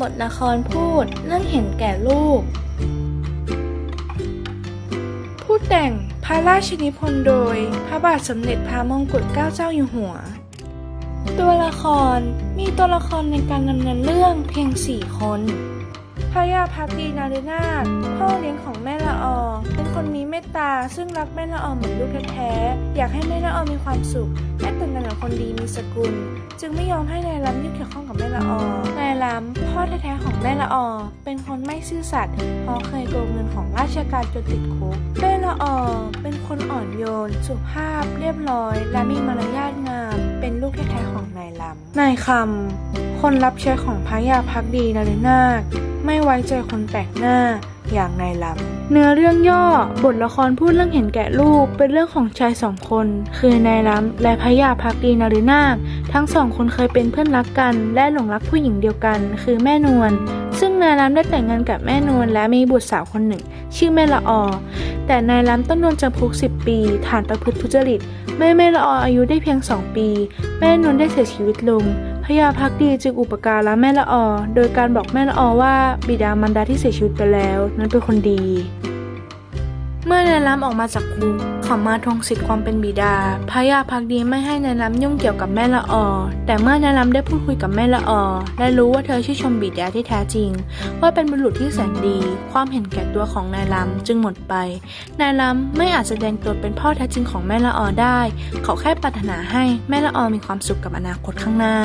บทละครพูดเรื่องเห็นแก่ลูก ผู้แต่งพระราชนิพนธ์โดย พระบาทสมเด็จพระมงกุฎเกล้าเจ้าอยู่หัว ตัวละครมีตัวละครในการดำเนินเรื่องเพียง 4 คน ระยาพักดีนารีนาถพ่อเลี้ยงของแม่ละออเป็นคนมีเมตตาซึ่งรักแม่ละออเหมือนลูกแท้ๆอยากให้แม่ละออมีความสุขและแต่งงานกับคนดีมีสกุล จึงไม่ยอมให้นายล้ำยุ่งเกี่ยวข้องกับแม่ละออนายล้ำพ่อแท้ๆของแม่ละออเป็นคนไม่ซื่อสัตย์เพราะเคยโกงเงินของราชการจนติดคุกแม่ละออเป็นคนอ่อนโยน สุภาพ เรียบร้อย และมีมารยาทงาม เป็นลูกแท้ๆของนายล้ำนายคำคนรับใช้ของพระยาพักดีนารีนาถ ไม่ไว้ใจคนแปลกหน้า อย่างนายลำ เนื้อเรื่องย่อบทละครพูดเรื่องเห็นแก่ลูก เป็นเรื่องของชายสองคน คือนายลำและพยาพักดีนารินาถทั้งสองคนเคยเป็นเพื่อนรักกัน และหลงรักผู้หญิงเดียวกัน คือแม่นวลซึ่งนายลำได้แต่งงานกับแม่นวลและมีบุตรสาวคนหนึ่ง ชื่อแม่ละออแต่นายล้ำต้องโดนจำคุก 10 ปี ฐานประพฤติทุจริตเมื่อแม่ละอออายุได้เพียง 2 ปี แม่นวลได้เสียชีวิตลง พญาพักดีจึงอุปการะแม่ละออ โดยการบอกแม่ละออว่าบิดามารดาที่เสียชีวิตไปแล้ว นั้นเป็นคนดี เมื่อนายล้ำออกมาจากคุก เขามาทวงสิทธิ์ความเป็นบิดา พระยาพักดีไม่ให้นายล้ำยุ่งเกี่ยวกับแม่ละออแต่เมื่อนายล้ำได้พูดคุยกับแม่ละออและรู้ว่าเธอชื่อชมบิดาที่แท้จริง ว่าเป็นบุรุษที่แสนดี ความเห็นแก่ตัวของนายล้ำจึงหมดไป นายล้ำไม่อาจแสดงตัวเป็นพ่อแท้จริงของแม่ละออได้ เขาแค่ปรารถนาให้แม่ละออมีความสุขกับอนาคตข้างหน้า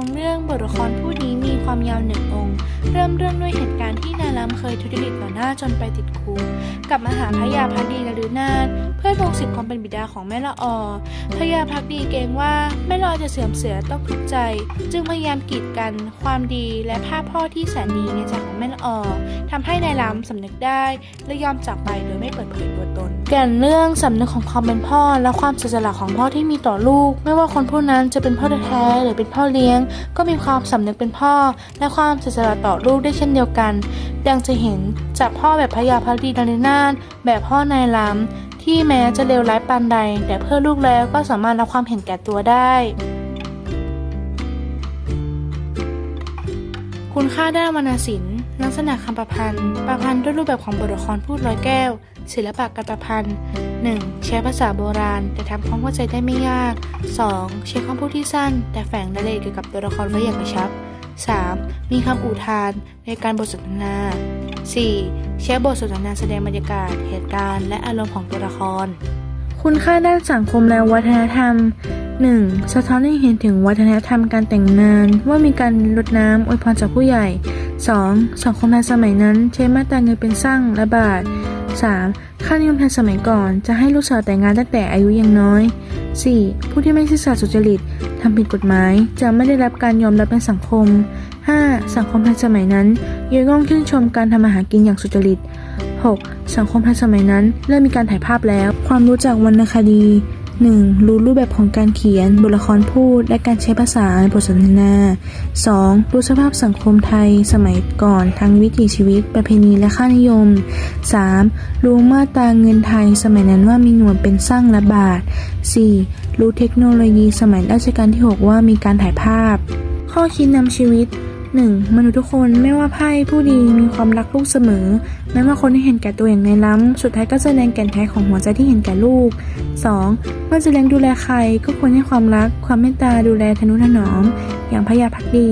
องค์เรื่องบทละครผู้นี้มีความยาวหนึ่งองค์ เริ่มเรื่องด้วยเหตุการณ์ที่นายล้ำเคยทุจริตต่อหน้าจนไปติดคุกกับมาหาพระยาพักดีนฤนา เพื่อทวงสิทธิ์ความเป็นบิดาของแม่ละออพระยาพักดีเกรงว่าแม่ละออจะเสื่อมเสียต้องทุกข์ใจ จึงพยายามกีดกันความดีและภาพพ่อที่แสนดีในใจของแม่ละออทำให้นายล้ำสำนึกได้และยอมจากไปโดยไม่เปิดเผยตัวตน แก่นเรื่องสำนึกของความเป็นพ่อและความเสียสละของพ่อที่มีต่อลูก ไม่ว่าคนผู้นั้นจะเป็นพ่อแท้หรือเป็นพ่อเลี้ยง ก็มีความสำนึกเป็นพ่อ และความเสียสละต่อลูกได้เช่นเดียวกัน ดังจะเห็นจากพ่อแบบพระยาพักดีนารินาถแบบพ่อนายล้ำ ที่แม้จะเลวร้ายปานใด แต่เพื่อลูกแล้วก็สามารถรับความเห็นแก่ตัวได้ คุณค่าด้านวรรณศิลป์ลักษณะคำประพันธ์ ประพันธ์ด้วยรูปแบบของบทละครพูดร้อยแก้ว ศิลปะการประพันธ์ 1. ใช้ภาษาโบราณ แต่ทำความเข้าใจได้ไม่ยาก 2. ใช้คำพูดที่สั้น แต่แฝงรายละเอียดเกี่ยวกับตัวละครไว้อย่างกระชับ 3. มีคำอุทานในการบทสนทนา 4. ใช้บทสนทนาแสดงบรรยากาศ เหตุการณ์ และอารมณ์ของตัวละคร คุณค่าด้านสังคมและวัฒนธรรม 1. สะท้อนให้เห็นถึงวัฒนธรรมการแต่งงานว่ามีการรดน้ำอวยพรจากผู้ใหญ่ 2. สังคมไทยสมัยนั้นใช้มาตราเงินเป็นสั่งและบาท 3. ค่านิยมไทยสมัยก่อนจะให้ลูกสาวแต่งงานตั้งแต่อายุยังน้อย 4. ผู้ที่ไม่ซื่อสัตย์สุจริตทำผิดกฎหมาย จะไม่ได้รับการยอมรับในสังคม 5. สังคมไทยสมัยนั้นยกย่องชื่นชมการทำอาหารกินอย่างสุจริต 6. สังคมไทยสมัยนั้นเริ่มมีการถ่ายภาพแล้ว ความรู้จักวรรณคดี 1. รู้รูปแบบของการเขียน บทละครพูด และการใช้ภาษาในบทสนทนา 2. รู้สภาพสังคมไทยสมัยก่อนทั้งวิถีชีวิต ประเพณีและค่านิยม 3. รู้มาตราเงินไทยสมัยนั้นว่ามีหน่วยเป็นสั่งละบาท 4. รู้เทคโนโลยีสมัยรัชกาลที่ 6 ว่ามีการถ่ายภาพ ข้อคิดนำชีวิต 1. มนุษย์ทุกคนไม่ว่าไพ่ผู้ดีมีความรักลูกเสมอ แม้ว่าคนที่เห็นแก่ตัวอย่างในล้ำ สุดท้ายก็จะแสดงแก่นแท้ของหัวใจที่เห็นแก่ลูก 2. เมื่อจะเลี้ยงดูแลใครก็ควรให้ความรัก ความเมตตาดูแลทนุถนอม อย่างพยาพักดี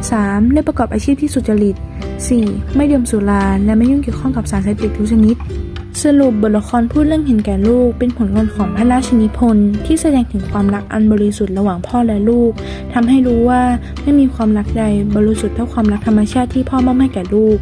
3. เลือกประกอบอาชีพที่สุจริต 4. ไม่ดื่มสุราและไม่ยุ่งเกี่ยวข้องกับสารเสพติดทุกชนิด สรุปบทละครพูดเรื่องเห็นแก่ลูก เป็นผลงานของพระราชนิพนธ์ที่แสดงถึงความรักอันบริสุทธิ์ระหว่างพ่อและลูกทำให้รู้ว่าไม่มีความรักใดบริสุทธิ์เท่าความรักธรรมชาติที่พ่อมอบให้แก่ลูก